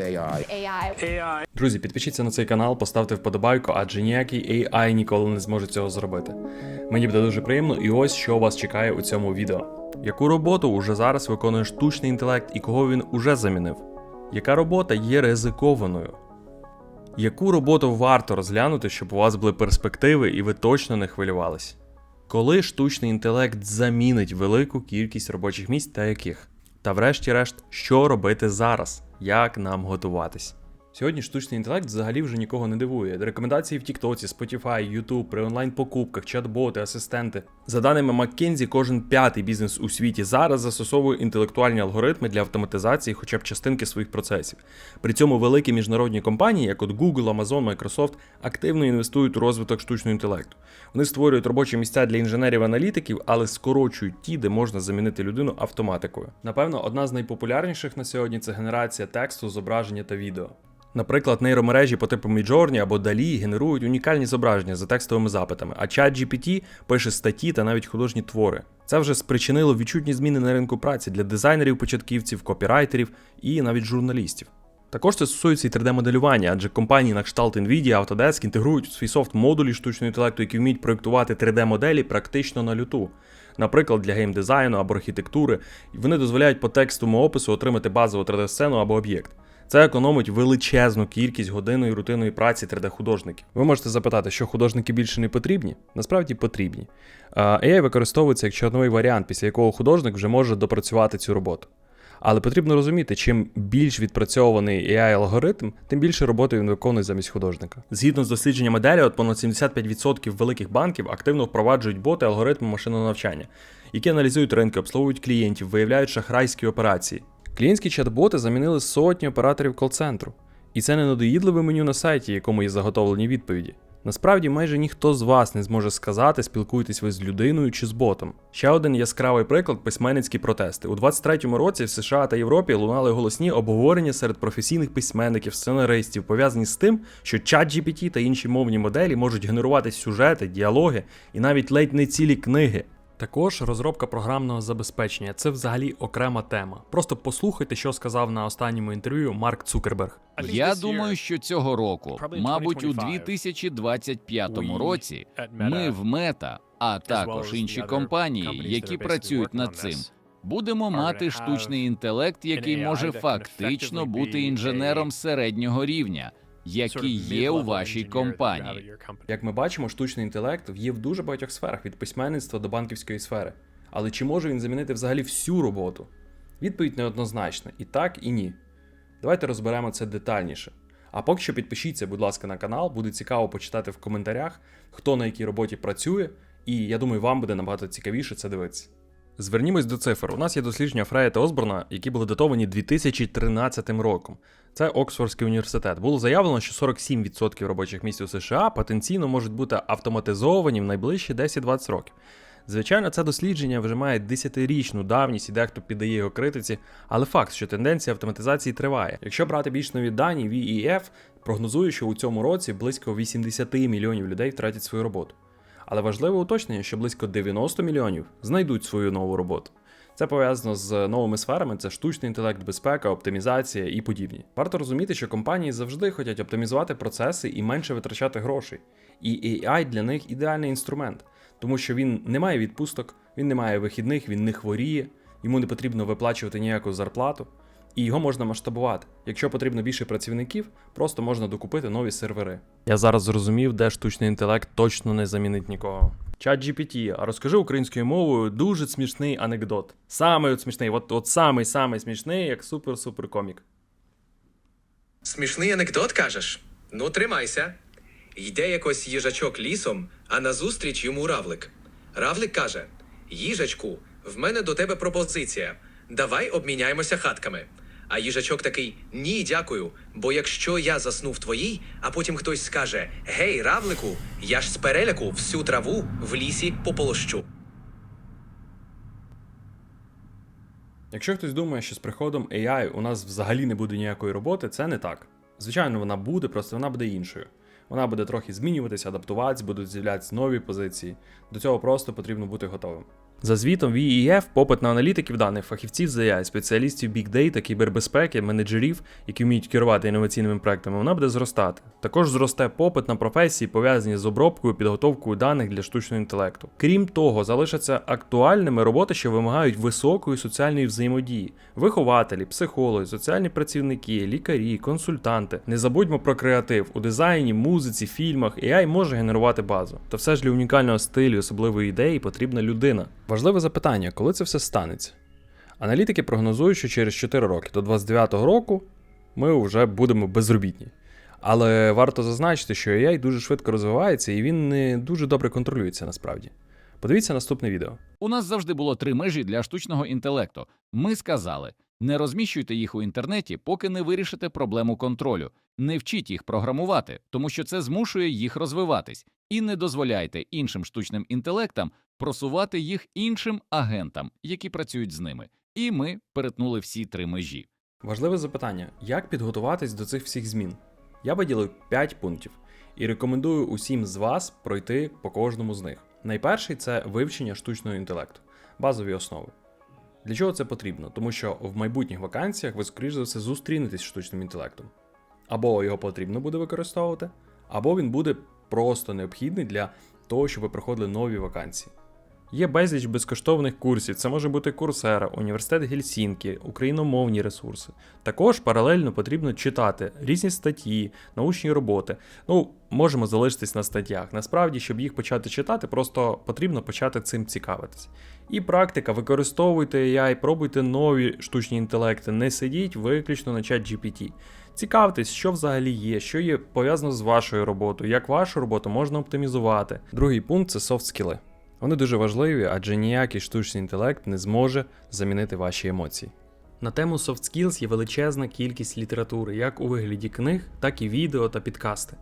AI. AI. Друзі, підпишіться на цей канал, поставте вподобайку, адже ніякий AI ніколи не зможе цього зробити. Мені буде дуже приємно, і ось що вас чекає у цьому відео. Яку роботу уже зараз виконує штучний інтелект і кого він уже замінив? Яка робота є ризикованою? Яку роботу варто розглянути, щоб у вас були перспективи і ви точно не хвилювались? Коли штучний інтелект замінить велику кількість робочих місць та яких? Та врешті-решт, що робити зараз? Як нам готуватись? Сьогодні штучний інтелект взагалі вже нікого не дивує. Рекомендації в Тіктоці, Spotify, YouTube, при онлайн-покупках, чат-боти, асистенти. За даними McKinsey, кожен п'ятий бізнес у світі зараз застосовує інтелектуальні алгоритми для автоматизації хоча б частинки своїх процесів. При цьому великі міжнародні компанії, як от Google, Amazon, Microsoft, активно інвестують у розвиток штучного інтелекту. Вони створюють робочі місця для інженерів-аналітиків, але скорочують ті, де можна замінити людину автоматикою. Напевно, одна з найпопулярніших на сьогодні це генерація тексту, зображення та відео. Наприклад, нейромережі по типу Midjourney або DALL-E генерують унікальні зображення за текстовими запитами, а ChatGPT пише статті та навіть художні твори. Це вже спричинило відчутні зміни на ринку праці для дизайнерів, початківців, копірайтерів і навіть журналістів. Також це стосується і 3D-моделювання, адже компанії на кшталт Nvidia, Autodesk інтегрують у свій софт модулі штучного інтелекту, які вміють проєктувати 3D-моделі практично на люту. Наприклад, для геймдизайну або архітектури, вони дозволяють по текстовому опису отримати базову 3D-сцену або об'єкт. Це економить величезну кількість годинної рутинної праці 3D-художників. Ви можете запитати, що художники більше не потрібні? Насправді потрібні. AI використовується як чорновий варіант, після якого художник вже може допрацювати цю роботу. Але потрібно розуміти, чим більш відпрацьований AI-алгоритм, тим більше роботи він виконує замість художника. Згідно з дослідженнями от понад 75% великих банків активно впроваджують боти алгоритму машинного навчання, які аналізують ринки, обслуговують клієнтів, виявляють шахрайські операції. Клієнтські чат-боти замінили сотні операторів кол-центру. І це не надоїдливе меню на сайті, якому є заготовлені відповіді. Насправді майже ніхто з вас не зможе сказати, спілкуєтесь ви з людиною чи з ботом. Ще один яскравий приклад письменницькі протести. У 23-му році в США та Європі лунали голосні обговорення серед професійних письменників, сценаристів, пов'язані з тим, що ChatGPT та інші мовні моделі можуть генерувати сюжети, діалоги і навіть ледь не цілі книги. Також розробка програмного забезпечення це взагалі окрема тема. Просто послухайте, що сказав на останньому інтерв'ю Марк Цукерберг. Я думаю, що цього року, мабуть, у 2025, 2025 we році, ми в Мета, а також інші компанії, які працюють над цим, будемо мати штучний інтелект, який може фактично бути інженером середнього рівня, of є у вашій компанії. Як ми бачимо, штучний інтелект є в дуже багатьох сферах від письменництва до банківської сфери. Але чи може він замінити взагалі всю роботу? Відповідь неоднозначна: і так, і ні. Давайте розберемо це детальніше. А поки що підпишіться, будь ласка, на канал, буде цікаво почитати в коментарях, хто на якій роботі працює, і я думаю, вам буде набагато цікавіше це дивитися. Звернімось до цифр. У нас є дослідження Фрея та Осборна, які були датовані 2013 роком. Це Оксфордський університет. Було заявлено, що 47% робочих місць у США потенційно можуть бути автоматизовані в найближчі 10-20 років. Звичайно, це дослідження вже має 10-річну давність і дехто піддає його критиці, але факт, що тенденція автоматизації триває. Якщо брати більш нові дані, VEF прогнозує, що у цьому році близько 80 мільйонів людей втратять свою роботу. Але важливе уточнення, що близько 90 мільйонів знайдуть свою нову роботу. Це пов'язано з новими сферами: це штучний інтелект, безпека, оптимізація і подібні. Варто розуміти, що компанії завжди хочуть оптимізувати процеси і менше витрачати грошей. І AI для них ідеальний інструмент, тому що він не має відпусток, він не має вихідних, він не хворіє, йому не потрібно виплачувати ніяку зарплату, і його можна масштабувати. Якщо потрібно більше працівників, просто можна докупити нові сервери. Я зараз зрозумів, де штучний інтелект точно не замінить нікого. Чат GPT, а розкажи українською мовою дуже смішний анекдот. Самий от смішний, от, от самий самий смішний, як супер-супер комік. Смішний анекдот кажеш? Ну, тримайся. Йде якось їжачок лісом, а назустріч йому равлик. Равлик каже: Їжачку, в мене до тебе пропозиція. Давай обміняємося хатками. А їжачок такий: Ні, дякую. Бо якщо я засну в твоїй, а потім хтось скаже: Гей, равлику, я ж з переляку всю траву в лісі пополощу. Якщо хтось думає, що з приходом AI у нас взагалі не буде ніякої роботи, це не так. Звичайно, вона буде, просто вона буде іншою. Вона буде трохи змінюватися, адаптуватися, будуть з'являтися нові позиції. До цього просто потрібно бути готовим. За звітом VEF, попит на аналітиків даних, фахівців з AI, спеціалістів Big Data, кібербезпеки, менеджерів, які вміють керувати інноваційними проектами, вона буде зростати. Також зросте попит на професії, пов'язані з обробкою, підготовкою даних для штучного інтелекту. Крім того, залишаться актуальними роботи, що вимагають високої соціальної взаємодії: вихователі, психологи, соціальні працівники, лікарі, консультанти. Не забудьмо про креатив у дизайні, музиці, фільмах. AI може генерувати базу. Та все ж для унікального стилю, особливої ідеї потрібна людина. Важливе запитання, коли це все станеться? Аналітики прогнозують, що через 4 роки до 29-го року ми вже будемо безробітні. Але варто зазначити, що AI дуже швидко розвивається і він не дуже добре контролюється насправді. Подивіться наступне відео. У нас завжди було три межі для штучного інтелекту. Ми сказали: не розміщуйте їх у інтернеті, поки не вирішите проблему контролю. Не вчіть їх програмувати, тому що це змушує їх розвиватись, і не дозволяйте іншим штучним інтелектам просувати їх іншим агентам, які працюють з ними. І ми перетнули всі три межі. Важливе запитання: як підготуватись до цих всіх змін? Я виділив 5 пунктів і рекомендую усім з вас пройти по кожному з них. Найперший це вивчення штучного інтелекту, базові основи. Для чого це потрібно? Тому що в майбутніх вакансіях ви, скоріш за все, зустрінетесь з штучним інтелектом. Або його потрібно буде використовувати, або він буде просто необхідний для того, щоб ви проходили нові вакансії. Є безліч безкоштовних курсів. Це може бути Курсера, Університет Гельсінкі, україномовні ресурси. Також паралельно потрібно читати різні статті, научні роботи. Ну, можемо залишитись на статтях. Насправді, щоб їх почати читати, просто потрібно почати цим цікавитись. І практика, використовуйте AI, пробуйте нові штучні інтелекти, не сидіть виключно на чат GPT. Цікавтесь, що взагалі є, що є пов'язано з вашою роботою, як вашу роботу можна оптимізувати. Другий пункт це софт скіли. Вони дуже важливі, адже ніякий штучний інтелект не зможе замінити ваші емоції. На тему soft skills є величезна кількість літератури, як у вигляді книг, так і відео та підкасти.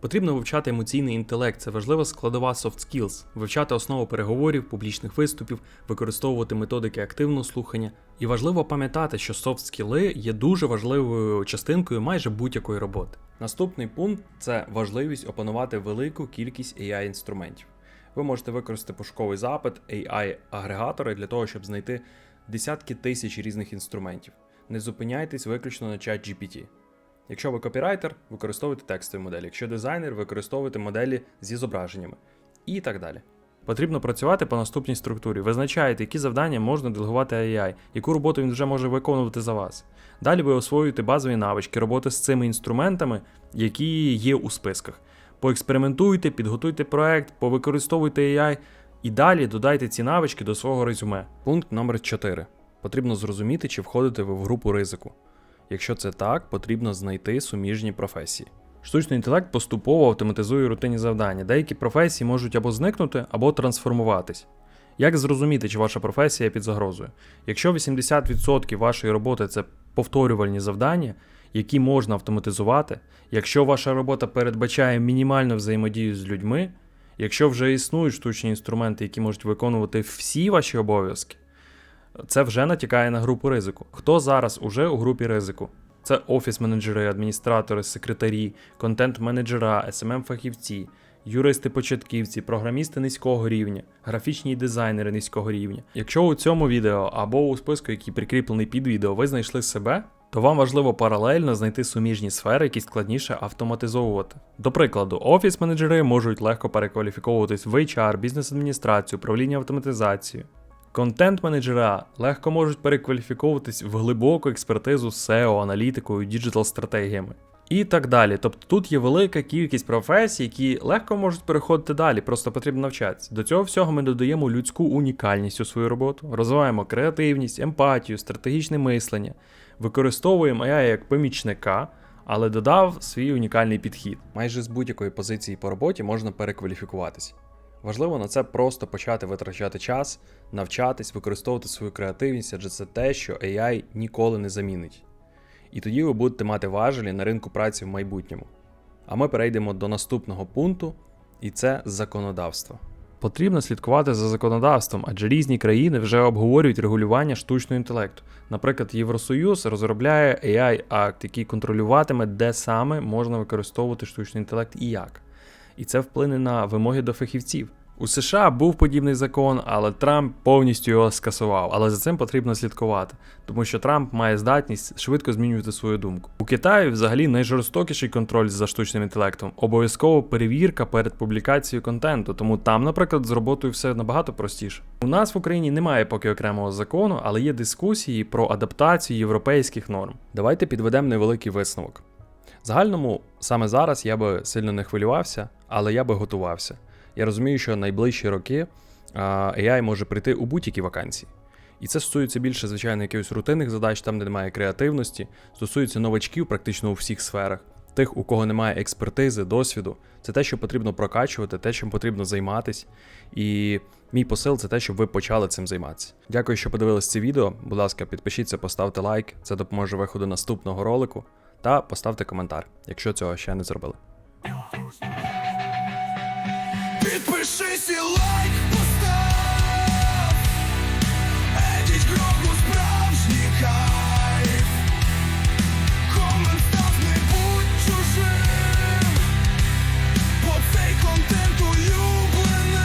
Потрібно вивчати емоційний інтелект, це важлива складова soft skills, вивчати основу переговорів, публічних виступів, використовувати методики активного слухання. І важливо пам'ятати, що soft скіли є дуже важливою частинкою майже будь-якої роботи. Наступний пункт це важливість опанувати велику кількість AI інструментів. Ви можете використати пошуковий запит AI-агрегатори для того, щоб знайти десятки тисяч різних інструментів. Не зупиняйтесь виключно на чат GPT. Якщо ви копірайтер, використовуйте текстові моделі. Якщо дизайнер, використовуйте моделі зі зображеннями і так далі. Потрібно працювати по наступній структурі. Визначаєте, які завдання можна делегувати AI, яку роботу він вже може виконувати за вас. Далі ви освоюєте базові навички роботи з цими інструментами, які є у списках. Поекспериментуйте, підготуйте проект, повикористовуйте AI і далі додайте ці навички до свого резюме. Пункт номер 4. Потрібно зрозуміти, чи входите ви в групу ризику. Якщо це так, потрібно знайти суміжні професії. Штучний інтелект поступово автоматизує рутинні завдання. Деякі професії можуть або зникнути, або трансформуватись. Як зрозуміти, чи ваша професія під загрозою? Якщо 80% вашої роботи це повторювальні завдання, які можна автоматизувати, якщо ваша робота передбачає мінімальну взаємодію з людьми, якщо вже існують штучні інструменти, які можуть виконувати всі ваші обов'язки, це вже натякає на групу ризику. Хто зараз уже у групі ризику? Це офіс-менеджери, адміністратори, секретарі, контент-менеджера, SMM-фахівці, юристи-початківці, програмісти низького рівня, графічні дизайнери низького рівня. Якщо у цьому відео або у списку, який прикріплений під відео, ви знайшли себе, то вам важливо паралельно знайти суміжні сфери, які складніше автоматизовувати. До прикладу, офіс-менеджери можуть легко перекваліфіковуватись в HR, бізнес-адміністрацію, управління автоматизацією. Контент-менеджера легко можуть перекваліфіковуватись в глибоку експертизу SEO, аналітикою, діджитал-стратегіями. І так далі. Тобто тут є велика кількість професій, які легко можуть переходити далі, просто потрібно навчатися. До цього всього ми додаємо людську унікальність у свою роботу, розвиваємо креативність, емпатію, стратегічне мислення, використовуємо AI як помічника, але додав свій унікальний підхід. Майже з будь-якої позиції по роботі можна перекваліфікуватися. Важливо на це просто почати витрачати час, навчатись, використовувати свою креативність, адже це те, що AI ніколи не замінить. І тоді ви будете мати важелі на ринку праці в майбутньому. А ми перейдемо до наступного пункту, і це законодавство. Потрібно слідкувати за законодавством, адже різні країни вже обговорюють регулювання штучного інтелекту. Наприклад, Євросоюз розробляє AI-акт, який контролюватиме, де саме можна використовувати штучний інтелект і як. І це вплине на вимоги до фахівців. У США був подібний закон, але Трамп повністю його скасував. Але за цим потрібно слідкувати, тому що Трамп має здатність швидко змінювати свою думку. У Китаї взагалі найжорстокіший контроль за штучним інтелектом. Обов'язково перевірка перед публікацією контенту, тому там, наприклад, з роботою все набагато простіше. У нас в Україні немає поки окремого закону, але є дискусії про адаптацію європейських норм. Давайте підведемо невеликий висновок. Загальному саме зараз я би сильно не хвилювався, але я би готувався. Я розумію, що найближчі роки AI може прийти у будь-які вакансії. І це стосується більше, звичайно, якихось рутинних задач, там, де немає креативності, стосується новачків практично у всіх сферах, тих, у кого немає експертизи, досвіду. Це те, що потрібно прокачувати, те, чим потрібно займатись. І мій посил це те, щоб ви почали цим займатися. Дякую, що подивились це відео. Будь ласка, підпишіться, поставте лайк, це допоможе виходу наступного ролику. Та поставте коментар, якщо цього ще не зробили. Підпишись і лайк постав. Едіть кроку справжній кайф. Комент став не будь чужим. Бо цей контент улюбленим